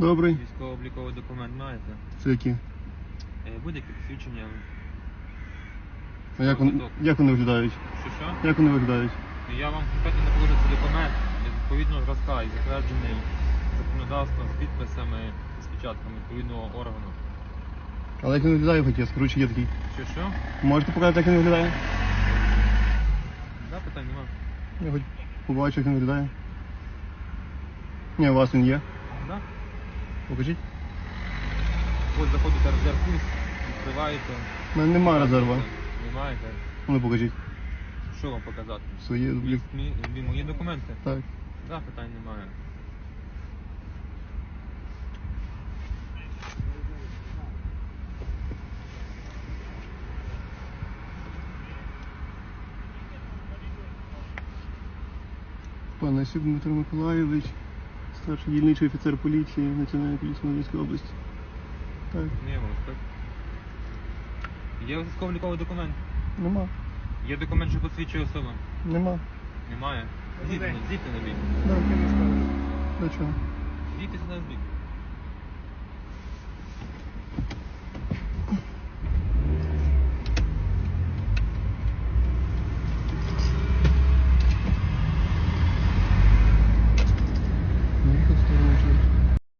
Добрий. Військово-обліковий документ маєте? Це які? Е, Будь-яке посвідчення. А як, вони, як вони виглядають? Що що? Як вони виглядають? Я вам конкретно не покажу цей документ відповідного зразка і затверджений законодавством з підписами і з печатками відповідного органу. Але як він виглядає хоч я скажу, чи є такий? Що що? Можете показати, як він виглядає? Да, питань нема. Я хоч побачу, як він виглядає. Ні, у вас він є. Да? Покажіть. Ось заходите резерв курс, відкриваєте. У мене немає резерва. Не маєте. Ну покажіть. Що вам показати? Свої блін. Мі- мі- Мої документи? Так. Да, питань немає. Пан Насюк Дмитро Миколайович, старший дільничий офіцер поліції Національної поліції Хмельницької області. Так, Не ось так. Є військово-ліковий документ. нема. Є документ, що посвідчує особу. Нема. Немає. Звідти на бік. Да. До чого? Звідти на бік.